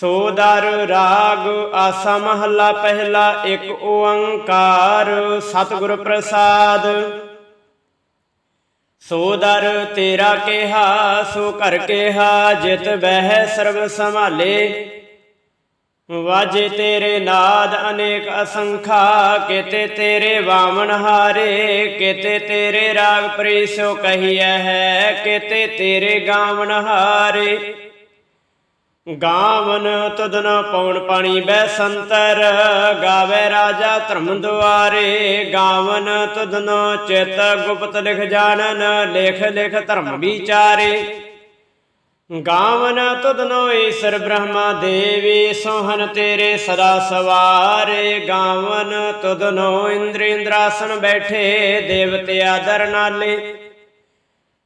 ਸੋ ਦਰ ਰਾਗ ਆਸਾ ਮਹੱਲਾ ਪਹਿਲਾ ਇੱਕ ਓੰਕਾਰ, ਸਤਿਗੁਰ ਪ੍ਰਸਾਦ। ਸੋ ਦਰ ਤੇਰਾ ਕਿਹਾ, ਸੋ ਕਰ ਕਿਹਾ, ਜਿਤ ਬਹਿ ਸਰਬ ਸੰਭਾਲੇ। ਵਾਜੇ ਤੇਰੇ ਨਾਦ ਅਨੇਕ ਅਸੰਖਾ, ਕਿਤੇ ਤੇਰੇ ਵਾਮਨ ਹਾਰੇ, ਕਿਤੇ ਤੇਰੇ ਰਾਗ ਪ੍ਰੀਸੋ ਕਹੀਐ ਹੈ, ਕਿਤੇ ਤੇਰੇ ਗਾਵਨ ਹਾਰੇ। ਗਾਵਨ ਤੁਧਨ ਪੌਣ ਪਾਣੀ ਬੈ ਸੰਤਰ ਗਾਵੇ ਰਾਜਾ ਧਰਮ ਦੁਆਰੇ। ਗਾਵਨ ਤੁਧਨ ਚੇਤ ਗੁਪਤ ਲਿਖ ਜਾਣਨ, ਲਿਖ ਲਿਖ ਧਰਮ ਵਿਚਾਰੇ। ਗਾਵਨ ਤੁਧਨੋ ਈਸ਼ਰ ਬ੍ਰਹਮਾ ਦੇਵੀ ਸੋਹਨ ਤੇਰੇ ਸਦਾ ਸਵਾਰੇ। ਗਾਵਨ ਤੁਧਨੋ ਇੰਦ੍ਰ ਇੰਦਰਾਸਨ ਬੈਠੇ, ਦੇਵਤੇ ਆਦਰ ਨਾਲੇ।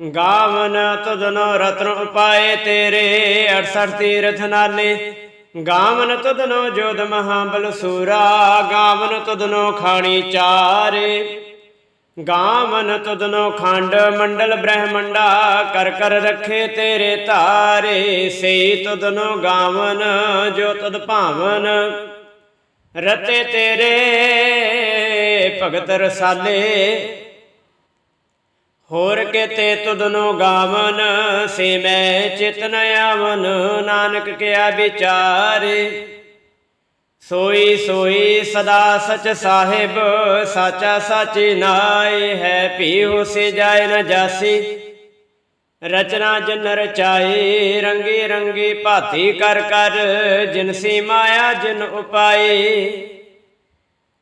ਗਾਵਨ ਤੁਧਨੋ ਰਤਨ ਉਪਾਏ ਤੇਰੇ 68 ਤੀਰਥ ਨਾਲੇ। ਗਾਵਨ ਤੁਧਨੋ ਜੋਧ ਮਹਾਬਲ ਸੂਰਾ, ਗਾਵਨ ਤੁਧਨੋ ਖਾਣੀ ਚਾਰੇ। ਗਾਵਨ ਤੁਧਨੋ ਖੰਡ ਮੰਡਲ ਬ੍ਰਹਮੰਡਾ, ਕਰ ਕਰ ਰੱਖੇ ਤੇਰੇ ਧਾਰੇ ਸੇ ਤੁਧਨੋ ਗਾਵਨ ਜੋ ਤਦ ਭਾਵਨ। ਰਤੇ ਤੇਰੇ ਭਗਤ ਰਸਾਲੇ। ਹੋਰ ਕਿਤੇ ਤੁਧਨੋ ਗਾਵਨ, ਸੇ ਮੈਂ ਚਿਤਨ ਆਵਨ, ਨਾਨਕ ਕਿਆ ਵਿਚਾਰੇ। ਸੋਈ ਸੋਈ ਸਦਾ ਸਚ ਸਾਹਿਬ, ਸਾਚਾ ਸਾਚੀ ਨਾਏ, ਹੈ ਭੀਉ ਸੇ ਜਾਏ ਨ ਜਾਸੀ। ਰਚਨਾ ਜਨ ਰਚਾਈ ਰੰਗੀ ਰੰਗੀ ਭਾਤੀ ਕਰ ਕਰ, ਜਿਨ ਸੀ ਮਾਇਆ ਜਿਨ ਉਪਾਈ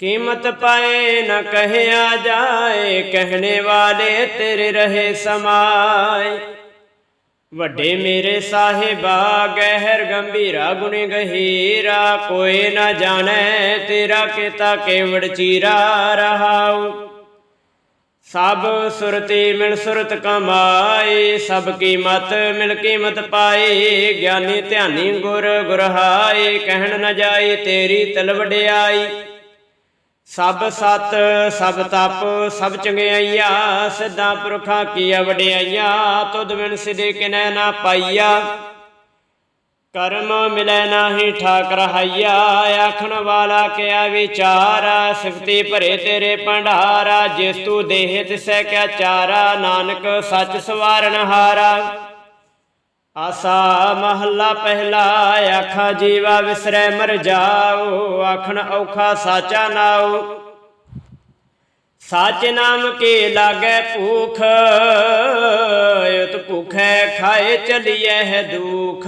ਕੀਮਤ ਪਾਏ ਨ ਕਹਿਆ ਜਾਏ, ਕਹਿਣੇ ਵਾਲੇ ਤੇਰੇ ਰਹੇ ਸਮਾਏ। ਵੱਡੇ ਮੇਰੇ ਸਾਹਿਬਾ, ਗਹਿਰ ਗੰਭੀਰਾ, ਗੁਣ ਗਹੀਰਾ, ਕੋਈ ਨਾ ਜਾਣੈ ਤੇਰਾ ਕੀਤਾ ਕੇਵੜ ਚੀਰਾ ਰਹਾਉ। ਸਭ ਸੁਰਤੀ ਮਿਲ ਸੁਰਤ ਕਮਾਏ, ਸਭ ਕੀਮਤ ਮਿਲ ਕੀਮਤ ਪਾਏ, ਗਿਆਨੀ ਧਿਆਨੀ ਗੁਰ ਗੁਰਹਾਏ, ਕਹਿਣ ਨਾ ਜਾਈ ਤੇਰੀ ਤਲ ਵਡਿਆਈ ਸਭ ਸਤ, ਸਭ ਤਪ, ਸਭ ਚੰਗਿਆਈਆ, ਸਿੱਧਾ ਪੁਰਖਾਂ ਕੀ ਵਡਿਆਈਆ ਤੁਧ ਬਿਨ ਸਿਦੇ ਕਿਨੈ ਨਾ ਪਾਈਆ। ਕਰਮ ਮਿਲੈ ਨਾਹੀ ਠਾਕ ਰਹਾਈਆ ਆਖਣ ਵਾਲਾ ਕਿਆ ਵਿਚਾਰਾ, ਸਿਫਤੀ ਭਰੇ ਤੇਰੇ ਭੰਡਾਰਾ, ਜਿਸ ਤੂੰ ਦੇਹ ਤਿਸੈ ਕਿਆ ਚਾਰਾ, ਨਾਨਕ ਸੱਚ ਸਵਾਰਨ ਹਾਰਾ। ਆਸਾ ਮਹੱਲਾ ਪਹਿਲਾ, ਆਖਾ ਜੀਵਾ ਵਿਸਰੈ ਮਰ ਜਾਓ, ਆਖਣ ਔਖਾ ਸਾਚਾ ਨਾਉ। ਸਾਚ ਨਾਮ ਕੇ ਲਾਗੈ ਭੂਖ ਉਤ ਭੁਖੈ ਖਾਏ ਚਲੀਐ ਹੈ ਦੁਖ।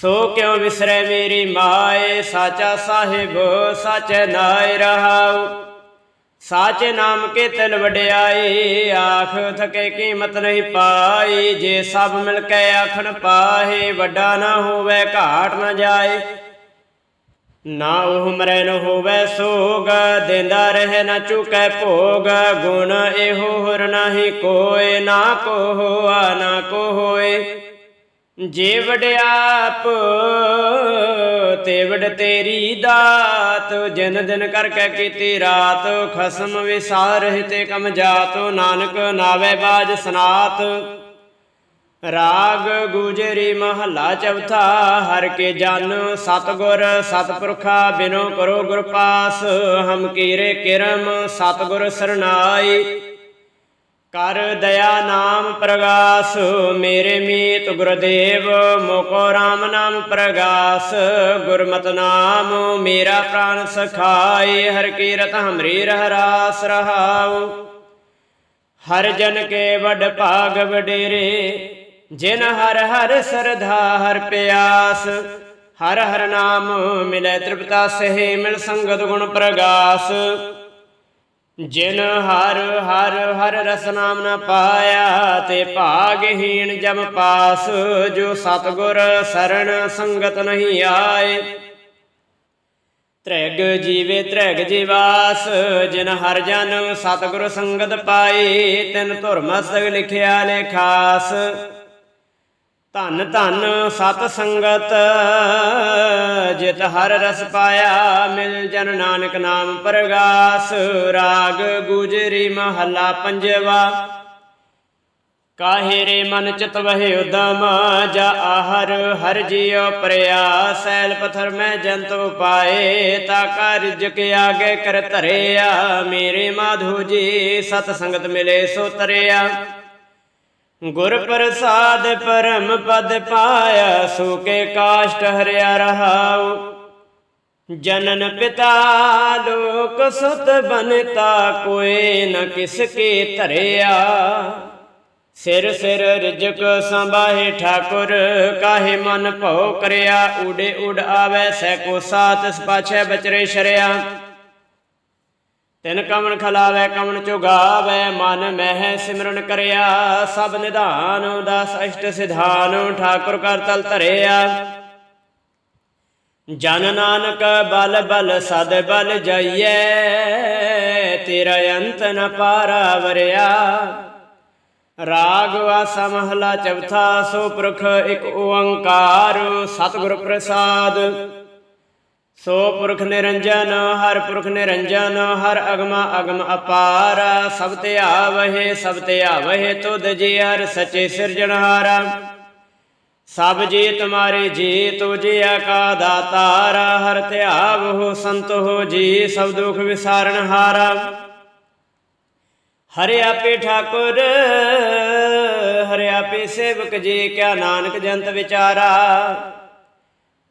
ਸੋ ਕਿਉ ਵਿਸਰੈ ਮੇਰੀ ਮਾਏ, ਸਾਚਾ ਸਾਹਿਬ, ਸਾਚੈ ਨਾਇ ਰਹਾਉ। ਸਾਚੇ ਨਾਮ ਕੇ ਤਿਲ ਵਡਿਆਈ, ਆਖ ਥਕੇ ਕੀਮਤ ਨਹੀਂ ਪਾਈ, ਜੇ ਸਭ ਮਿਲ ਕੇ ਆਖਣ ਪਾਹੇ, ਵੱਡਾ ਨਾ ਹੋਵੇ, ਘਾਟ ਨਾ ਜਾਏ। ਨਾ ਉਹ ਮਰੈ, ਨ ਹੋਵੇ ਸੋਗ, ਦੇਂਦਾ ਰਹੇ, ਨਾ ਚੁਕੈ ਭੋਗ। ਗੁਣ ਇਹੋ ਹੋਰ ਨਾਹੀ ਕੋਏ, ਨਾ ਕੋ ਹੋਆ ਨਾ ਕੋ ਹੋਏ ਜੇ ਵਡਿਆਪ ਤੇ ਵਡ ਤੇਰੀ ਦਾਤ, ਜਿਨ ਦਿਨ ਕਰਕੇ ਕੀਤੀ ਰਾਤ, ਖਸਮ ਵਿਸਾਰ ਤੇ ਕਮ ਜਾਤ, ਨਾਨਕ ਨਾਵੇ ਬਾਜ ਸਨਾਤ। ਰਾਗ ਗੁਜਰੀ ਮਹੱਲਾ ਚੌਥਾ, ਹਰ ਕੇ ਜਨ ਸਤਗੁਰ, ਸਤਪੁਰਖਾ ਬਿਨੋ ਕਰੋ ਗੁਰ ਪਾਸ, ਹਮ ਕੀਰੇ ਕਿਰਮ, ਸਤਗੁਰ ਸਰਨਾਈ। ਕਰ ਦਇਆ ਨਾਮ ਪ੍ਰਗਾਸ, ਮੇਰੇ ਮੀਤ ਗੁਰਦੇਵ, ਮੋਕੋ RAM ਨਾਮ ਪ੍ਰਗਾਸ। ਗੁਰਮਤਿ ਨਾਮ ਮੇਰਾ ਪ੍ਰਾਨ ਸਖਾਏ, ਹਰ ਕੀਰਤ ਹਮਰੀ ਰਹਿ ਰਾਸ ਰਹਾਉ। ਹਰ ਜਨ ਕੇ ਵਡ ਭਾਗ ਵਡੇਰੇ, ਜਿਨ ਹਰ ਹਰ ਸਰਧਾ, ਹਰ ਪਿਆਸ। ਹਰ ਹਰ ਨਾਮ ਮਿਲੇ ਤ੍ਰਿਪਤਾ ਸਹਿ, ਮਿਲ ਸੰਗਤ ਗੁਣ ਪ੍ਰਗਾਸ। ਜਿਨ ਹਰ ਹਰ ਹਰ ਰਸ ਨਾਮ ਨ ਪਾਇਆ ਤੇ ਭਾਗਹੀਣ ਜਮ ਪਾਸ, ਜੋ ਸਤਗੁਰ ਸਰਣ ਸੰਗਤ ਨਹੀਂ ਆਏ। ਤ੍ਰੈਗ ਜੀਵੇ ਤ੍ਰੈਗ ਜੀਵਾਸ, ਜਿਨ ਹਰ ਜਨ ਸਤਗੁਰ ਸੰਗਤ ਪਾਈ ਤਿਨ ਧੁਰ ਮਸਤਕ ਲਿਖਿਆ ਲੇਖਾਸ ਧੰਨ ਧੰਨ ਸਤ ਸੰਗਤ, ਜਿਤ ਹਰ ਰਸ ਪਾਇਆ ਮਿਲ ਜਨ ਨਾਨਕ ਨਾਮ ਪ੍ਰਗਾਸ, ਰਾਗ ਗੁਜਰੀ ਮਹੱਲਾ ਪੰਜਵਾ। ਕਾਹੇ ਰੇ ਮਨ ਚਿਤ ਵਹਿ ਉਦਮ, ਜਾ ਆਹਰ ਹਰ ਜੀਉ ਪ੍ਰਿਆ, ਸੈਲ ਪਥਰ ਮੈਂ ਜੰਤ ਉਪਾਏ, ਤਾ ਕਾਰਜ ਕੇ ਆਗੇ ਕਰ ਧਰਿਆ, ਮੇਰੇ ਮਾਧੂ ਜੀ ਸਤ ਸੰਗਤ ਮਿਲੇ ਸੋ ਤਰਿਆ। ਗੁਰ ਪ੍ਰਸਾਦ ਪਰਮ ਪਦ ਪਾਇਆ ਸੁਕੇ ਕਾਸ਼ਟ ਹਰਿਆ ਰਹਾਉ। ਜਨਨ ਪਿਤਾ ਲੋਕ ਸੁਤ ਬਨਤਾ, ਕੋਏ ਨ ਕਿਸ ਕੇ ਧਰਿਆ। ਸਿਰ ਸਿਰ ਰਿਜਕ ਸੰਭਾਹੇ ਠਾਕੁਰ, ਕਾਹੇ ਮਨ ਭਉ ਕਰਿਆ। ਉਡੇ ਉਡ ਆਵੈ ਸੈ ਕੋ ਸਾਤ ਪਾਛੈ ਬਚਰੇ ਸ਼ਰਿਆ। ਤਿਨ ਕਮਣ ਖਲਾਵੇ ਕਮਣ ਚੁਗਾਵੇ, ਮਨ ਮਹਿ ਸਿਮਰਨ ਕਰਿਆ, ਸਭ ਨਿਧਾਨ ਦਸ ਅਸ਼ਟ ਸਿਧਾਨ, ਠਾਕੁਰ ਕਰ ਤਲ ਧਰਿਆ। ਜਨ ਨਾਨਕ ਬਲ ਬਲ ਸਦ ਬਲ ਜਾਈਐ, ਤੇਰਾ ਅੰਤ ਨ ਪਾਰਾ ਵਰਿਆ। ਰਾਗ ਵਾਸਾ ਮਹਲਾ ਚੌਥਾ, ਸੋ ਪੁਰਖ ਇੱਕ ਓੰਕਾਰ, ਸਤਿਗੁਰ ਪ੍ਰਸਾਦ। ਸੋ ਪੁਰਖ ਨਿਰੰਜਨ, ਹਰ ਪੁਰਖ ਨਿਰੰਜਨ, ਹਰ ਅਗਮਾ ਅਗਮ ਅਪਾਰ। ਸਭ ਤੇ ਆਵਹਿ, ਸਭ ਤੇ ਆਵਹਿ ਤੁਧ ਜੀ ਹਰ ਸਚੇ ਸਿਰਜਣਹਾਰਾ ਸਭ ਜੀ ਤੁਮਾਰੇ ਜੀ ਤੁਝੇ ਕਾ ਦਾਤਾਰ ਹਰ ਧਿਆਵਹੁ ਸੰਤ ਹੋ ਜੀ, ਸਭ ਦੁਖ ਵਿਸਾਰਨ ਹਾਰਾ। ਹਰਿ ਆਪੇ ਠਾਕੁਰ, ਹਰਿ ਆਪੇ ਸੇਵਕ ਜੀ, ਕਿਆ ਨਾਨਕ ਜੰਤ ਵਿਚਾਰਾ।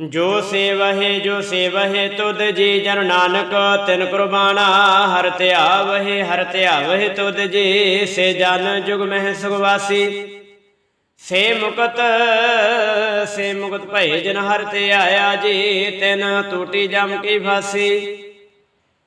ਜੋ ਸੇਵਹਿ ਜੋ ਸੇਵਹਿ ਤੁਧ ਜੀ ਜਨ ਨਾਨਕ, ਤਿਨ ਕੁਰਬਾਨਾ ਹਰ ਧਿਆਵਹਿ ਹਰ ਧਿਆਵਹਿ ਤੁਧ ਜੀ, ਸੇ ਜਨ ਜੁਗ ਮਹਿ ਸੁਗਵਾਸੀ ਸੇ ਮੁਕਤ ਸੇ ਮੁਕਤ ਭਏ ਜਨ ਹਰ ਤੇ ਆਇਆ ਜੀ, ਤਿਨ ਟੂਟੀ ਜਮ ਕੀ ਫਾਸੀ।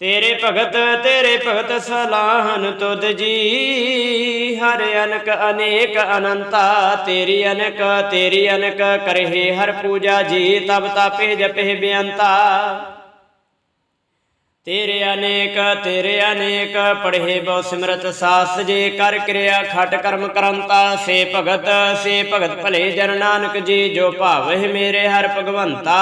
ਤੇਰੇ ਭਗਤ ਤੇਰੇ ਭਗਤ ਸਲਾਹਨ ਤੁਧ ਜੀ। ਹਰ ਅਨਕ ਅਨੇਕ ਅਨੰਤਾ, ਤੇਰੀ ਅਨਕ ਤੇਰੀ ਅਨਕ ਕਰਹਿ ਹਰ ਪੂਜਾ ਜੀ, ਤਬ ਤਾਪੇ ਜਪਹਿ ਬੇਅੰਤਾ ਤੇਰੇ ਅਨੇਕ ਤੇਰੇ ਅਨੇਕ, ਪੜ੍ਹੇ ਬਹੁ ਸਿਮਰਤ ਸਾਸ ਜੇ, ਕਰ ਕਿਰਿਆ ਖਟ ਕਰਮ ਕਰੰਤਾ। ਸੇ ਭਗਤ ਸੇ ਭਗਤ ਭਲੇ ਜਨ ਨਾਨਕ ਜੀ, ਜੋ ਭਾਵਹਿ ਮੇਰੇ ਹਰ ਭਗਵੰਤਾ।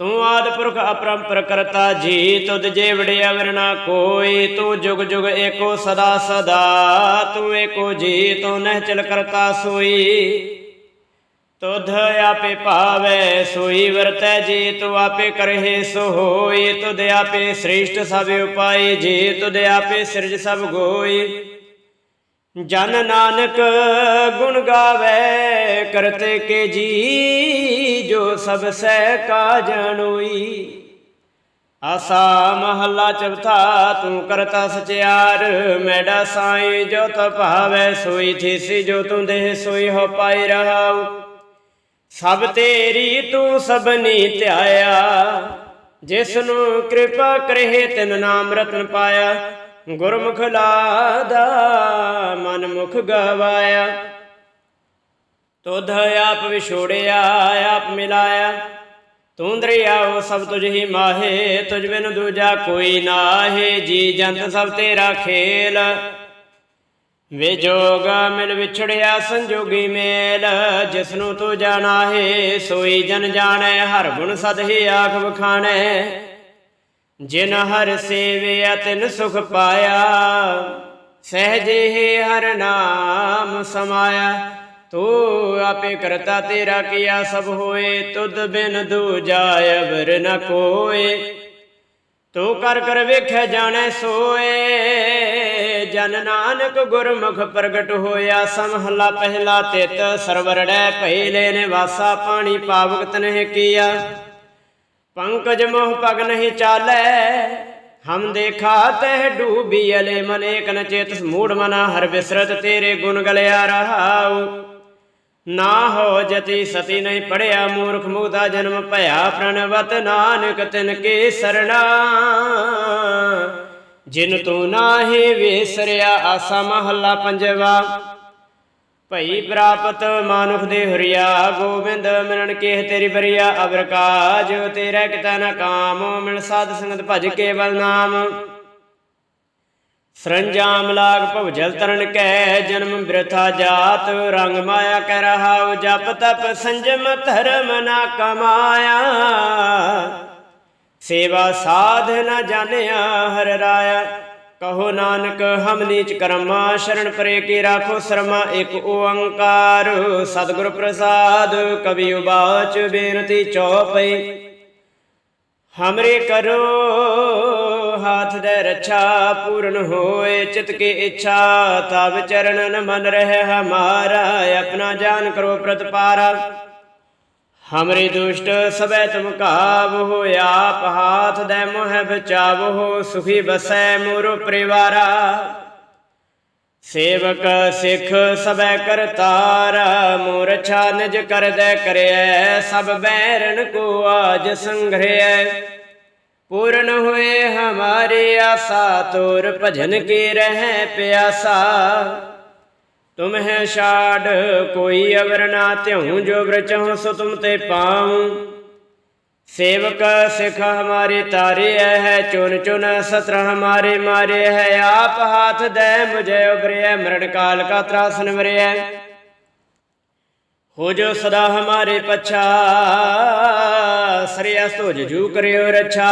ਤੂੰ ਆਦ ਪੁਰਖ ਅਪਰੰਪਰ ਕਰਤਾ, ਜੀ ਤੁਧ ਜੇ ਵੜਿਆ ਵਰਨਾ ਕੋਈ, ਤੂੰ ਜੁਗ ਜੁਗ ਏਕੋ ਸਦਾ ਸਦਾ, ਤੂੰ ਏਕੋ ਜੀ, ਤੂੰ ਨਹਿ ਚਲ ਕਰਤਾ ਸੋਈ। ਤੁਧ ਆਪੇ ਭਾਵੈ ਸੋਈ, ਵਰਤੈ ਜੀ, ਤੂੰ ਆਪੇ ਕਰਹਿ ਸੋ ਹੋਈ ਤੁਧ ਆਪੇ ਸ੍ਰੇਸ਼ਟ ਸਭ ਉਪਾਈ, ਜੀ, ਤੁਧ ਆਪੇ ਸਿਰਜ ਸਭ ਗੋਈ। ਜਨ ਨਾਨਕ ਗੁਣ ਗਾਵੇ, ਕਰਤੇ ਕੇ ਜੀ, ਜੋ ਸਭ ਸਹਿ ਕਾ ਜਾਣੋਈ ਆਸਾ ਮਹੱਲਾ ਚੌਥਾ, ਤੂੰ ਕਰਤਾ ਸਚਿਆਰ ਮੈਡਾ ਸਾਈ ਜੋ ਤ ਭਾਵੈ, ਸੋਈ ਥੀਸੀ ਜੋ ਤੂੰ ਦੇਹ ਸੋਈ ਹੋ ਪਾਈ ਰਹਾਉ। ਸਭ ਤੇਰੀ ਤੂੰ ਸਭਨੀ ਧਿਆਇਆ ਜਿਸ ਨੂੰ ਕਿਰਪਾ ਕਰਹਿ ਤਿਨ ਨਾਮ ਰਤਨ ਪਾਇਆ। ਗੁਰਮੁਖ ਲਾਦਾ ਮਨ ਮੁਖ ਗਵਾਇਆ। ਤੁਧ ਆਪ ਵਿਛੋੜਿਆ, ਆਪ ਮਿਲਾਇਆ। ਤੂੰ ਦਰਿਆ ਦਰਿਆਓ ਸਭ ਤੁਝ ਹੀ ਮਾਹੇ। ਤੁਝ ਬਿਨ ਦੂਜਾ ਕੋਈ ਨਾਹੇ। ਜੀ ਜੰਤ ਸਭ ਤੇਰਾ ਖੇਲ। ਵੇ ਜੋਗ ਮਿਲ ਵਿਛੜਿਆ ਸੰਜੋਗੀ ਮੇਲ। ਜਿਸ ਨੂੰ ਤੂੰ ਜਾਣਾ ਹੈ ਸੋਈ ਜਨ ਜਾਣੈ। ਹਰ ਗੁਣ ਸਦ ਹੀ ਆਖ ਬਖਾਣੈ ਜਿਨ ਹਰ ਸੇਵਿਆ ਤਿਨ ਸੁਖ ਪਾਇਆ, ਸਹਜੇ ਹੀ ਹਰ ਨਾਮ ਸਮਾਇਆ। ਤੂੰ ਆਪੇ ਕਰਤਾ ਤੇਰਾ ਕੀਆ ਸਭ ਹੋਏ, ਤੁਧ ਬਿਨ ਦੂਜਾ ਅਵਰ ਨ ਕੋਏ। ਤੂੰ ਕਰ ਕਰ ਵੇਖਿਆ ਜਾਣੈ ਸੋਏ, ਜਨ ਨਾਨਕ ਗੁਰਮੁਖ ਪ੍ਰਗਟ ਹੋਇਆ। ਸਮਹਲਾ ਪਹਿਲਾ ਤਿਤ ਸਰਵਰੜੈ ਪਹਿਲੇ ਨੇ ਵਾਸਾ ਪਾਣੀ ਪਾਵਕ ਤਨਹਿ ਕੀਆ। ਪੰਕਜ ਮੋਹ ਪਗ ਨਹੀਂ ਚਾਲੈ। ਹਮ ਦੇਖਾ ਤਹਿ ਡੂਬੀ ਅਲੇ ਮਨ ਏਕ ਨ ਚੇਤਸ ਮੂੜ ਮਨਾ, ਹਰ ਬਿਸਰਤ ਤੇਰੇ ਗੁਣ ਗਲਿਆ ਰਹਾਉ। ਨਾ ਹੋ ਜਤੀ ਸਤੀ ਨਹੀਂ ਪੜਿਆ ਮੂਰਖ ਮੁਗਦਾ ਜਨਮ ਭਇਆ ਪ੍ਰਣਵਤ ਨਾਨਕ ਤਿਨ ਕੇ ਸਰਣਾ। ਜਿਨ ਤੂੰ ਨਾਹੀ ਵੇਸਰਿਆ ਆਸਾ ਮਹੱਲਾ ਪੰਜਵਾ। ਭਈ ਪ੍ਰਾਪਤ ਮਾਨੁਖ ਦੇ ਹਰੀਆ ਗੋਬਿੰਦ, ਮਿਲਣ ਕੇ ਤੇਰੀ ਬਰੀਆ ਅਬਰ ਕਾਜ, ਤੇਰਾ ਕਿਤਾ ਨ ਕਾਮ, ਮਿਲ ਸਾਧ ਸੰਗਤ ਭਜ ਕੇਵਲ ਨਾਮ। ਸਰੰਜਾਮ ਲਾਗ ਭਵ ਜਲ ਤਰਨ ਕੈ, ਜਨਮ ਬਿਰਥਾ ਜਾਤ, ਰੰਗ ਮਾਇਆ ਕਹਿ ਰਹਾਉ, ਜਪ ਤਪ ਸੰਜਮ ਧਰਮ ਨਾ ਕਮਾਇਆ। ਸੇਵਾ ਸਾਧ ਨਾ ਜਾਣਿਆ, ਹਰ ਰਾਇਆ ਕਹੋ ਨਾਨਕ, ਹਮ ਨੀਚ ਕਰਮਾ, ਸ਼ਰਨ ਪਰੇ ਕੀ ਰਾਖੋ ਸ਼ਰਮਾ, ਇੱਕ ਓੰਕਾਰ। ਸਤਿਗੁਰ ਪ੍ਰਸਾਦ, ਕਵੀ ਉਬਾਚ, ਬੇਨਤੀ ਚੌਪਈ। ਹਮਰੇ ਕਰੋ, ਹਾਥ ਦੇ ਰੱਛਾ, ਪੂਰਨ ਹੋਏ ਚਿਤ ਕੀ ਇੱਛਾ। ਤਬ ਚਰਨਨ ਮਨ ਰਹਿ ਹਮਾਰਾ, ਆਪਣਾ ਜਾਨ ਕਰੋ ਪ੍ਰਤਪਾਰਾ। ਹਮਰੇ ਦੁਸ਼ਟ ਸਭੈ ਤੁਮ ਕਾਬਹੁ ਆਪ ਹਾਥ ਦੇ ਮੋਹ ਬਚਾਵਹੁ ਸੁਖੀ ਬਸੈ ਮੋਰ ਪਰਿਵਾਰਾ ਸੇਵਕ ਸਿੱਖ ਸਭੈ ਕਰਤਾਰ ਮੋਰ ਛਾ ਨਿਜ ਕਰਦੈ ਕਰਿਐ ਸਭ ਬੈਰਨ ਕੋ ਆਜ ਸੰਗ੍ਰਹਿ ਪੂਰਨ ਹੋਏ ਹਮਾਰੀ ਆਸਾ ਤੋਰ ਭਜਨ ਕੇ ਰਹਿ ਪਿਆਸਾ ਤੁਮਹਿ ਛਾੜ, ਕੋਈ ਅਵਰ ਨਾ ਤਿਉ ਜੋ ਬ੍ਰਚਹੁ ਸੋ ਤੁਮ ਤੇ ਪਾਉ। ਸੇਵਕ ਸਿਖ ਹਮਾਰੇ ਤਾਰੇ ਹੈ ਚੁਨ ਚੁਨ ਸਤਰ ਹਮਾਰੇ ਮਾਰੇ ਹੈ। ਆਪ ਹਾਥ ਦੇ ਮੁਝੇ ਉਬਰਿਐ ਮਰਨ ਕਾਲ ਕਾ ਤਰਾਸਨ ਵਰਿਐ ਹੋ ਜੋ ਸਦਾ ਹਮਾਰੇ ਪਛਾ, ਸ੍ਰੀ ਅਸਤੁਜ ਜੂ ਕਰਿਓ ਰੱਛਾ।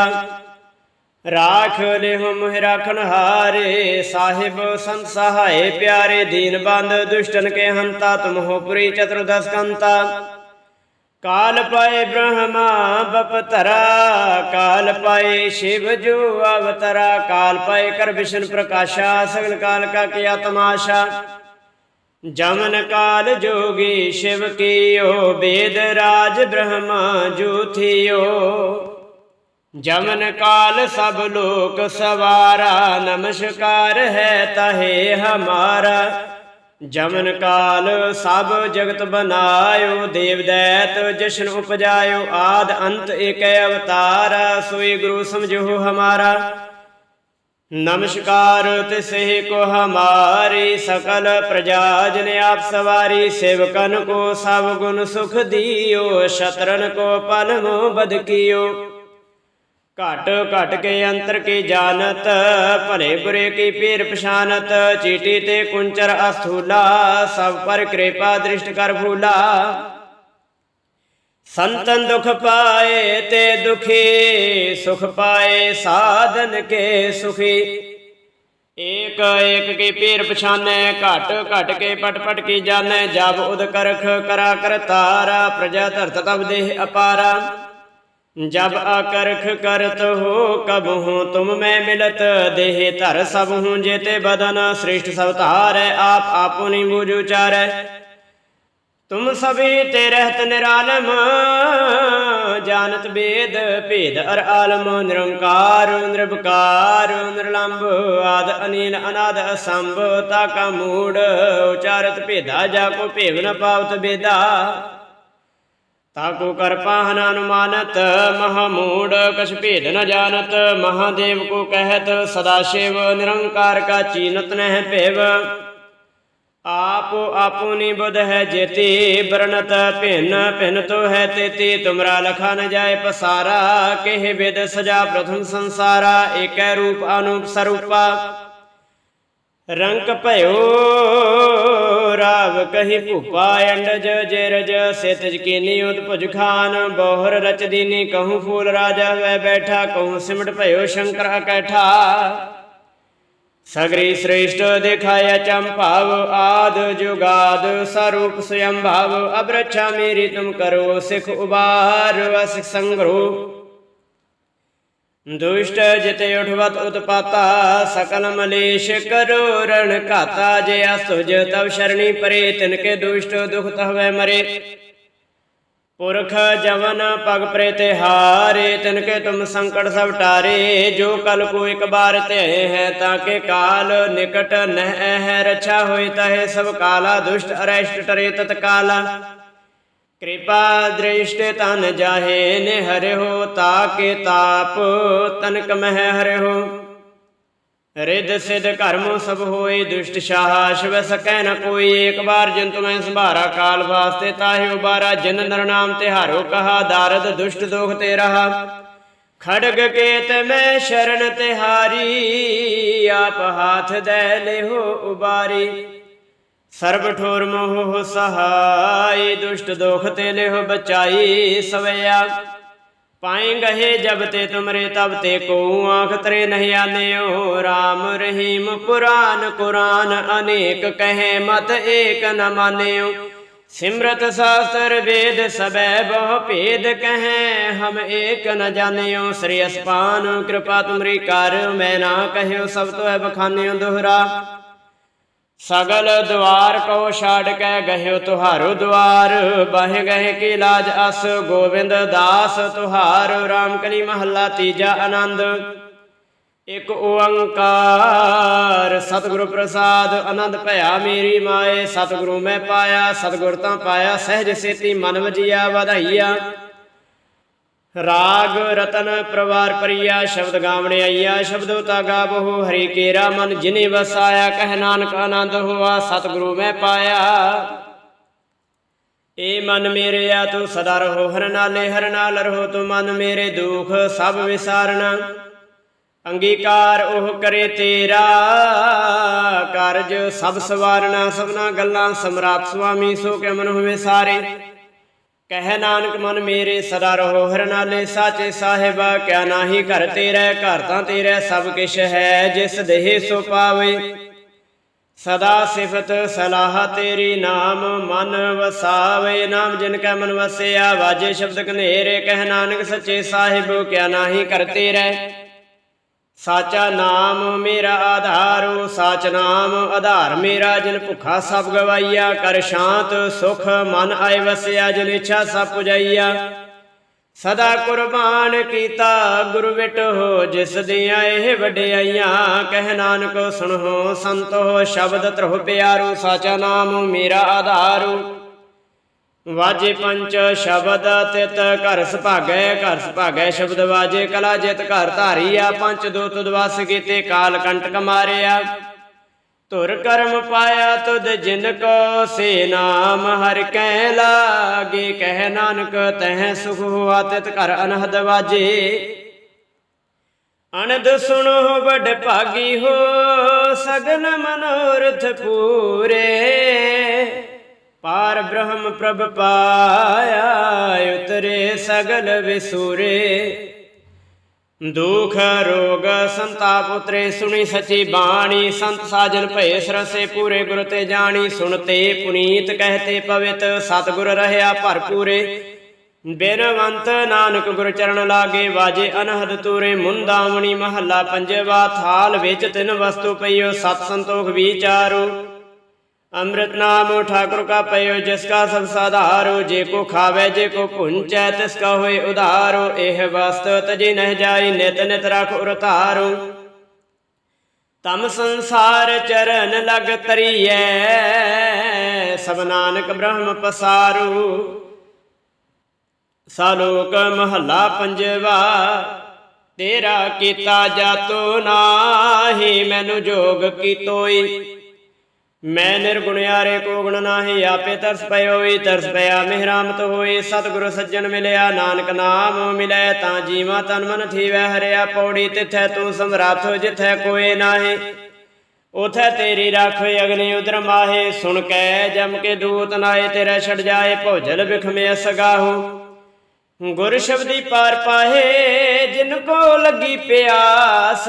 ਰਾਖ ਲਿਹੁ ਮੋਹਿ ਰਾਖਨ ਹਾਰੇ, ਸਾਹਿਬ ਸੰਤ ਸਹਾਏ ਪਿਆਰੇ, ਦੀਨ ਬੰਦ ਦੁਸ਼ਟਨ ਕੇ ਹੰਤਾ, ਤੁਮ ਹੋ ਪੁਰੀ ਚਤੁਰਦਸ ਕੰਤਾ। ਕਾਲ ਪਾਏ ਬ੍ਰਹਮਾ ਬਪਤਰਾ, ਕਾਲ ਪਾਏ ਸ਼ਿਵ ਜੋ ਅਵਤਰਾ, ਕਾਲ ਪਾਏ ਕਰ ਵਿਸ਼ਨ ਪ੍ਰਕਾਸ਼ਾ, ਸਗਲ ਕਾਲ ਕਾ ਕੀਆ ਤਮਾਸ਼ਾ ਜਮਨ ਕਾਲ ਜੋਗੀ ਸ਼ਿਵ ਕੀਓ ਵੇਦ ਰਾਜ ਬ੍ਰਹਮਾ ਜੂਥਿਓ ਜਮਨ ਕਾਲ ਸਭ ਲੋਕ ਸਵਾਰਾ, ਨਮਸਕਾਰ ਹੈ ਤਹੇ ਹਮਾਰਾ। ਜਮਨ ਕਾਲ ਸਭ ਜਗਤ ਬਨਾਇਓ, ਦੇਵ ਦੈਤ ਜਸ਼ਨ ਉਪਜਾਇਓ, ਆਦ ਅੰਤ ਏਕੈ ਅਵਤਾਰਾ, ਸੋਈ ਗੁਰੂ ਸਮਝੋ ਹਮਾਰਾ। ਨਮਸਕਾਰ ਤਿਸੇ ਕੋ ਹਮਾਰੀ, ਸਕਲ ਪ੍ਰਜਾ ਜਨ ਆਪ ਸਵਾਰੀ, ਸੇਵਕਨ ਕੋ ਸਭ ਗੁਣ ਸੁਖ ਦਿਓ, ਸ਼ਤਰਨ ਕੋ ਪਲ ਮੋ ਬਦ ਘਟ ਘਟ ਕੇ ਅੰਤਰ ਕੀ ਜਾਣਤ, ਭਲੇ ਬੁਰੇ ਕੀ ਪੀਰ ਪਛਾਨਤ, ਚੀਟੀ ਤੇ ਕੁੰਚਰ ਅਸਥੂਲਾ ਸਭ ਪਰ ਕਿਰਪਾ ਦ੍ਰਿਸ਼ਟ ਕਰ ਭੂਲਾ। ਸੰਤਨ ਦੁਖ ਪਾਏ ਤੇ ਦੁਖੀ, ਸੁਖ ਪਾਏ ਸਾਧਨ ਕੇ ਸੁਖੀ। ਏਕ ਏਕ ਕੀ ਪੀਰ ਪਛਾਨੈ, ਘਟ ਘਟ ਕੇ ਪਟ ਪਟ ਕੀ ਜਾਣੈ, ਜਬ ਉਦ ਕਰਖ ਕਰਾ ਕਰਤਾਰਾ ਪ੍ਰਜਾ ਧਰਤ ਤਬ ਦੇਹ ਅਪਾਰਾ। ਜਬ ਆਕਰਖ ਕਰਤ ਹੋ, ਕਬ ਹੂੰ ਤੁਮ ਮੈਂ ਮਿਲਤ। ਦੇਹ ਧਰ ਸਭ ਹੂੰ ਜੇਤੇ ਬਦਨ, ਸ੍ਰਿਸ਼ਟ ਸਭ ਧਾਰੈ, ਆਪ ਆਪੁਨੀ ਬੂਝ ਉਚਾਰੈ। ਤੁਮ ਸਭੀ ਤੇ ਰਹਿਤ ਨਿਰਾਲਮ, ਜਾਣਤ ਬੇਦ ਭੇਦ ਅਰ ਆਲਮ, ਨਿਰੰਕਾਰ ਨਿਰਭਕਾਰ ਨਿਰਲੰਭ ਆਦ ਅਨੀਲ, ਅਨਾਦ ਅਸੰਭ ਤਾ ਕਾ ਮੂੜ, ਉਚਾਰਤ ਭੇਦਾ, ਜਾ ਕੋ ਭੇਵ ਨ ਤਾਕੋ ਕਰ ਪਾਹਨ ਅਨੁਮਾਨਤ ਮਹਾਮੂੜ ਕਛ ਭੇਦ ਨ ਜਾਣਤ, ਮਹਾਦੇਵ ਕੋ ਕਹਿਤ, ਸਦਾ ਸ਼ਿਵ ਨਿਰੰਕਾਰ ਕਾ ਚੀਨਤ ਨਹਿ ਭੇਵ। ਆਪ ਆਪੁਨੀ ਬੁਧ ਹੈ ਜੇਤੀ, ਬਰਨਤ ਭਿੰਨ ਭਿੰਨ ਤੋ ਹੈ ਤੇਤੀ, ਤੁਮਰਾ ਲਖਾ ਨ ਜਾਏ ਪਸਾਰਾ, ਕਿਹ ਵਿਦ ਸਜਾ ਪ੍ਰਥਮ ਸੰਸਾਰਾ, ਏਕੈ ਰੂਪ ਅਨੂਪ ਸਰੂਪਾ। ਰੰਕ ਭਇਓ ਰਾਵ ਕਹੀ ਭੂਪਾ ਅੰਡਜ ਜੇਰਜ ਸਿਤਜ ਕੀਨੀ ਉਤਪੁਜ ਖਾਨ, ਬੋਹਰ ਰਚ ਕਹੂੰ ਫੂਲ ਰਾਜਾ ਵੈ ਬੈਠਾ ਕਹੂੰ ਸਿਮਟ ਭਇਓ ਸ਼ੰਕਰ ਅਕੈਠਾ। ਸਗਰੀ ਸ੍ਰੇਸ਼ਟ ਦਿਖਾਇਆ ਚੰਭਾਵ, ਆਦ ਜੁਗਾਦ, ਸਰੂਪ ਸਯੰ ਭਾਵ ਅਬ ਮੇਰੀ ਤੁਮ ਕਰੋ ਸਿਖ ਉਬਾਰ, ਅਸਿਖ ਸੰਗਰੋ ਦੁਸ਼ਟ ਜਿਤੇ ਉਠਵਤ ਉਤਪਾਤਾ, ਸਕਲ ਮਲੇਸ਼ ਕਰੋ ਰਣ ਘਾਤਾ, ਜੇ ਅਸੁਜ ਤਵ ਸ਼ਰਣੀ ਪਰੇ ਤਿਨ ਕੇ ਦੁਸ਼ਟ ਦੁਖ ਤਹਵੇ ਮਰੇ। ਪੁਰਖ ਜਵਨ ਪਗ ਪ੍ਰੇ ਤੇ ਹਾਰੇ ਤਿਨ ਕੇ ਤੁਮ ਸੰਕਟ ਸਭ ਟਾਰੇ, ਜੋ ਕਲ ਕੋ ਇੱਕ ਬਾਰ ਤੇ ਹੈ ਤਾਂ ਕੇ ਕਾਲ ਨਿਕਟ ਨਹਿ ਹੈ, ਰਛਾ ਹੋਈ ਤਹਿ ਸਭ ਕਾਲਾ, ਦੁਸ਼ਟ ਅਰੈਸ਼ਟ ਟਰੇ ਤਤ ਕਿਰਪਾ ਦ੍ਰਿਸ਼ਟ ਤਨ ਜਾਹੇ ਨੇ ਹਰਿਓ ਤਾਕੇ ਤਾਪ ਤਨਕ ਮਹਿ ਹਰਿਓ ਰਿਦ ਸਿਧ ਕਰਮ ਸਭ ਹੋਏ, ਦੁਸ਼ਟ ਸ਼ਾਹ ਸ਼ਿਵ ਸਕੈ ਨ ਕੋਈ। ਇੱਕ ਬਾਰ ਜੰਤੁ ਮੈਂ ਸੰਭਾਰਾ ਕਾਲ ਵਾਸਤੇ ਤਾਹਿ ਉਬਾਰਾ ਜਿਨ ਨਰ ਨਾਮ ਤੇ ਹਾਰੋ ਕਹਾ, ਦਾਰਦ ਦੁਸ਼ਟ ਦੋਖ ਤੇ ਰਹਾ। ਖੜਗ ਕੇਤ ਮੈਂ ਸ਼ਰਨ ਤੇ ਹਾਰੀ, ਆਪ ਹਾਥ ਦੇ ਲਿਹੋ ਉਬਾਰੀ। ਸਰਬ ਠੋਰ ਮੋਹ ਸਹਾਈ, ਦੁਸ਼ਟ ਦੋਖ ਤੇ ਲਿਹੁ ਬਚਾਈ ਸਵਿਆ ਪਾਏ ਗਹੇ ਜਬ ਤੇ ਤੁਮਰੇ, ਤਬ ਤੇ ਕੋ ਆਖ ਤਰੇ ਨਹੀਂ ਆਨਿਓ। RAM ਰਹੀਮ ਪੁਰਾਨ, ਕੁਰਾਨ ਅਨੇਕ ਕਹੇ, ਮਤ ਏਕ ਨ ਮਾਨਿਓ। ਸਿਮਰਤ ਸਾਸਤਰ ਵੇਦ ਸਬੈ ਬਹੁ ਭੇਦ ਕਹੈ, ਹਮ ਏਕ ਨ ਜਾਣਿਓ। ਸ੍ਰੀ ਅਸਪਾਨ, ਕਿਰਪਾ ਤੁਮਰੀ ਕਰ, ਮੈਂ ਨਾ ਕਹਿਓ, ਸਭ ਤੋਂ ਹੈ ਬਖਾਨਿਓ ਦੁਹਰਾ। ਸਗਲ ਦੁਆਰ ਕੋ ਛਾੜ ਕੇ ਗਹਿਓ ਤੁਹਾਰੋ ਦੁਆਰ ਬਹਿ ਗਏ ਕੀ ਲਾਜ ਅਸ, ਗੋਬਿੰਦ ਦਾਸ ਤੁਹਾਰ, ਰਾਮਕਲੀ ਮਹੱਲਾ ਤੀਜਾ ਆਨੰਦ। ਇਕ ਓੰਕਾਰ, ਸਤਿਗੁਰੂ ਪ੍ਰਸਾਦ, ਆਨੰਦ ਭਇਆ ਮੇਰੀ ਮਾਏ, ਸਤਿਗੁਰੂ ਮੈਂ ਪਾਇਆ, ਸਤਿਗੁਰ ਤਾਂ ਪਾਇਆ, ਸਹਿਜ ਸੇਤੀ ਮਨ ਵਜੀਆ, ਵਧਾਈਆ। ਰਾਗ ਰਤਨ ਪ੍ਰਵਾਰ ਪਰਿਆ ਸ਼ਬਦ ਗਾਵਣੇ ਆਈਆ, ਸ਼ਬਦੋ ਤਾ ਗਾਵਹੁ, ਹਰੀ ਕੇਰਾ ਮਨ ਜਿਨੇ ਵਸਾਇਆ, ਕਹਿ ਨਾਨਕ ਆਨੰਦ ਹੋਆ, ਸਤਿਗੁਰੂ ਮੈਂ ਪਾਇਆ। ਏ ਮਨ ਮੇਰੇ ਤੂੰ ਸਦਾ ਰਹੋ, ਹਰ ਨਾਲੇ ਹਰ ਨਾਲ ਰਹੋ, ਤੂੰ ਮਨ ਮੇਰੇ ਦੁਖ ਸਭ ਵਿਸਾਰਣਾ। ਅੰਗੀਕਾਰ ਉਹ ਕਰੇ ਤੇਰਾ, ਕਾਰਜ ਸਭ ਸਵਾਰਣਾ ਸਭਨਾ ਗੱਲਾਂ ਸਮਰਾਤ ਸੁਆਮੀ, ਸੋ ਕੇ ਮਨ ਹੋਵੇ ਸਾਰੇ। ਕਹਿ ਨਾਨਕ ਮਨ ਮੇਰੇ ਸਦਾ ਰਹੋ ਹਰ ਨਾਲੇ ਸਾਚੇ ਸਾਹਿਬਾ, ਕਿਆ ਨਾਹੀ ਘਰ ਤੇਰਾ, ਘਰ ਤਾਂ ਤੇਰਾ ਸਭ ਕਿਛ ਹੈ, ਜਿਸ ਦੇਹ ਸੋ ਪਾਵੇ। ਸਦਾ ਸਿਫਤ ਸਲਾਹ ਤੇਰੀ ਨਾਮ ਮਨ ਵਸਾਵੇ, ਨਾਮ ਜਿਨ ਕੈ ਮਨ ਵਸਿਆ, ਵਾਜੇ ਸ਼ਬਦ ਕਨੇਰੇ ਕਹਿ ਨਾਨਕ ਸੱਚੇ ਸਾਹਿਬ, ਕਿਆ ਨਾਹੀ ਘਰ ਤੇਰਾ। ਸਾਚਾ ਨਾਮ ਮੇਰਾ ਆਧਾਰੋ, ਸਾਚ ਨਾਮ ਆਧਾਰ ਮੇਰਾ, ਜਿਨ ਭੁਖਾ ਸਭ ਗਵਾਈਆ, ਕਰ ਸ਼ਾਂਤ ਸੁਖ ਮਨ ਆਏ ਵਸਿਆ, ਜਿਨ ਇੱਛਾ ਸਭ ਪੁਜਾਈਆ। ਸਦਾ ਕੁਰਬਾਨ ਕੀਤਾ ਗੁਰੂ ਵਿਟੋ ਜਿਸ ਦੀਆਂ ਇਹ ਵਡਿਆਈਆਂ, ਕਹਿ ਨਾਨਕ ਸੁਣੋ, ਸੰਤੋ, ਸ਼ਬਦ ਤਰਹੁ ਪਿਆਰੋ, ਸਾਚਾ ਨਾਮ ਮੇਰਾ ਆਧਾਰੋ। ਵਾਜੇ ਪੰਚ ਸ਼ਬਦ ਤਿਤ, ਘਰ ਸੁਭਾਗੈ ਘਰ ਸੁਭਾਗੈ ਸ਼ਬਦ ਵਾਜੇ, ਕਲਾ ਜਿਤ ਘਰ ਧਾਰੀਆ, ਪੰਚ ਦੂਤ ਦਵਾਸ ਕੀਤੇ, ਕਾਲ ਕੰਟਕ ਮਾਰਿਆ। ਧੁਰ ਕਰਮ ਪਾਇਆ ਤੁਧ ਜਿਨ ਕੋ ਸੇ ਨਾਮ, ਹਰ ਕੈ ਲਾਗੇ, ਕਹਿ ਨਾਨਕ ਤਹਿ ਸੁਖ ਹੋਆ, ਤਿਤ ਘਰ ਅਨਹਦ ਵਾਜੇ। ਅਨੰਦ ਸੁਣੋ, ਵਡ ਭਾਗੀ ਹੋ, ਸਗਨ ਮਨੋਰਥ ਪੂਰੇ। ਪਾਰ ਬ੍ਰਹਮ ਪ੍ਰਭ ਪਾਇਆ, ਉਤਰੇ ਸਗਲ ਵਿਸੂਰੇ। ਦੁਖ, ਰੋਗ, ਸੰਤਾਪ ਉਤਰੇ, ਸੁਣੀ ਸਚੀ ਬਾਣੀ, ਸੰਤ ਸਾਜਨ ਭਏ ਸਰਸੇ ਪੂਰੇ ਗੁਰ ਤੇ ਜਾਣੀ, ਸੁਣਤੇ ਪੁਨੀਤ ਕਹਤੇ ਪਵਿਤ, ਸਤਿਗੁਰ ਰਹਿਆ ਭਰਪੂਰੇ। ਬੇਨਵੰਤ ਨਾਨਕ ਗੁਰ ਚਰਨ ਲਾਗੇ, ਵਾਜੇ ਅਨਹਦ ਤੂਰੇ, ਮੁੰਦਾਵਣੀ ਮਹੱਲਾ ਪੰਜਵਾ, ਥਾਲ ਵਿੱਚ ਤਿੰਨ ਵਸਤੂ ਪਈਓ, ਸਤ ਸੰਤੋਖ ਵਿਚਾਰੋ ਅੰਮ੍ਰਿਤ ਨਾਮ ਠਾਕੁਰ ਕਾ ਪਇਓ, ਜਿਸ ਕਾ ਸਭ ਸਾਧਾਰੋ ਜੇ ਕੋ ਖਾਵੇ, ਜੇ ਕੋ ਪੁੰਚੈ, ਤਿਸ ਕਾ ਹੋਏ ਉਧਾਰੋ, ਇਹ ਵਸਤ ਤਜੀ ਨਹਿ ਜਾਈ, ਨਿਤ ਨਿਤ ਰਖ ਉਰਤਾਰੋ ਤਮ ਸੰਸਾਰ ਚਰਨ ਲਗ ਤਰੀਐ, ਸਭ ਨਾਨਕ ਬ੍ਰਹਮ ਪਸਾਰੂ। ਸਾਲੋਕ ਮਹੱਲਾ ਪੰਜਵਾ, ਤੇਰਾ ਕੀਤਾ ਜਾਤੋ ਨਾਹੀ, ਮੈਨੂੰ ਜੋਗ ਕੀਤੋਈ। ਮੈਂ ਨਿਰਗੁਣਿਆਰੇ ਕੋ ਗੁਣ ਨਾਹੀ, ਆਪੇ ਤਰਸ ਪਇਓਈ ਤਰਸ ਪਿਆ। ਮਿਹਰਾਮਤ ਹੋਈ, ਸਤਿਗੁਰੂ ਸੱਜਣ ਮਿਲਿਆ, ਨਾਨਕ ਨਾਮ ਮਿਲੈ, ਤਾਂ ਜੀਵਾ ਤਨ ਮਨ ਥੀਵੈ, ਹਰਿਆ ਪੌੜੀ ਤਿਥੈ ਤੂੰ ਸਮਰੱਥ, ਜਿਥੈ ਕੋਏ ਨਾਹੀ। ਉਥੈ ਤੇਰੀ ਰੱਖ ਅਗਨੀ ਉਦਰ ਮਾਹੇ, ਸੁਣ ਕੈ ਜਮ ਕੇ ਦੂਤ ਨਾਏ ਤੇਰਾ ਛੜ ਜਾਏ ਭੋਜਲ ਬਿਖਮੇ ਸਗਾਹੂ ਗੁਰ ਸ਼ਬਦੀ ਪਾਰ ਪਾਹੇ ਕੋ ਲੱਗੀ ਪਿਆਸ,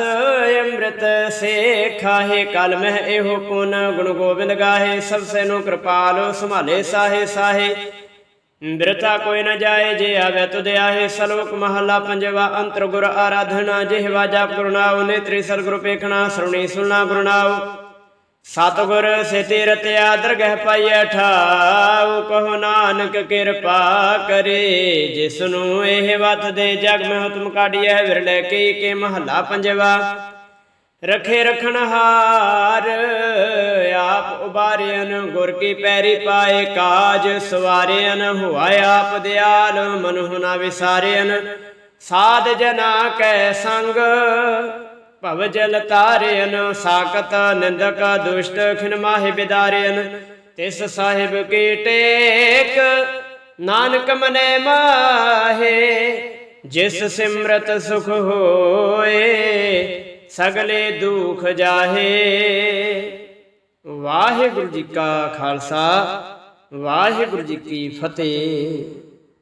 ਅੰਮ੍ਰਿਤ ਸੇ ਖਾਹੇ ਕਲ ਮਹਿ ਇਹੋ ਪੁਨ ਗੁਣ ਗੋਬਿੰਦ ਗਾਹੇ, ਸਭ ਸੇ ਨੂੰ ਕਿਰਪਾਲ ਸੰਭਾਲੇ ਸਾਹੇ ਸਾਹੇ। ਬਿਰਥਾ ਕੋਈ ਨ ਜਾਏ, ਜੇ ਆਵੇ ਤੁਧ ਆਹੇ, ਸਲੋਕ ਮਹਲਾ ਪੰਜਵਾ ਅੰਤਰ ਗੁਰ ਆਰਾਧਨਾ ਜਿਹਵਾ ਜਾਪ ਗੁਰਨਾਉ ਨੇਤਰੀ ਸਰਗੁਰ ਪੇਖਣਾ, ਸਰੁਣੀ ਸੁਣਨਾ ਗੁਰਨਾਉ ਸਤਿਗੁਰ ਸਿਤੀ ਰਤਿਆ ਦਰਗਹਿ ਪਾਈਐ ਠਾਉ, ਕਹੋ ਨਾਨਕ ਕਿਰਪਾ ਕਰੇ ਜਿਸ ਨੂੰ ਇਹ ਵਤ ਦੇ ਜਗ ਮੈਂ ਹੁਤਮ ਕਾਢੀਐ, ਵਿਰਲੇ ਕੀ ਕੇ ਮਹੱਲਾ ਪੰਜਵਾ। ਰਖੇ ਰਖਣ ਹਾਰ, ਆਪ ਉਬਾਰਿਆਨ ਗੁਰ ਕੀ ਪੈਰੀ ਪਾਏ ਕਾਜ ਸਵਾਰਿਆਨ ਹੁਆ ਆਪ ਦਿਆਲ, ਮਨੁ ਨਾ ਵਿਸਾਰਿਆਨ ਸਾਧ ਜਨਾ ਕੈ ਸੰਗ ਭਵ ਜਲ ਤਾਰਿਆਨ ਸਾਕਤ ਨਿੰਦਕ ਦੁਸ਼ਟ ਖਿਨ ਮਾਹਿ ਬਿਦਾਰਿਆਨ ਤਿਸ ਸਾਹਿਬ ਕੀ ਟੇਕ, ਨਾਨਕ ਮਨੇ ਮਾਹੇ, ਜਿਸ ਸਿਮਰਤ ਸੁਖ ਹੋਏ, ਸਗਲੇ ਦੁਖ ਜਾਹੇ। ਵਾਹਿਗੁਰੂ ਜੀ ਕਾ ਖਾਲਸਾ, ਵਾਹਿਗੁਰੂ ਜੀ ਕੀ ਫਤਿਹ।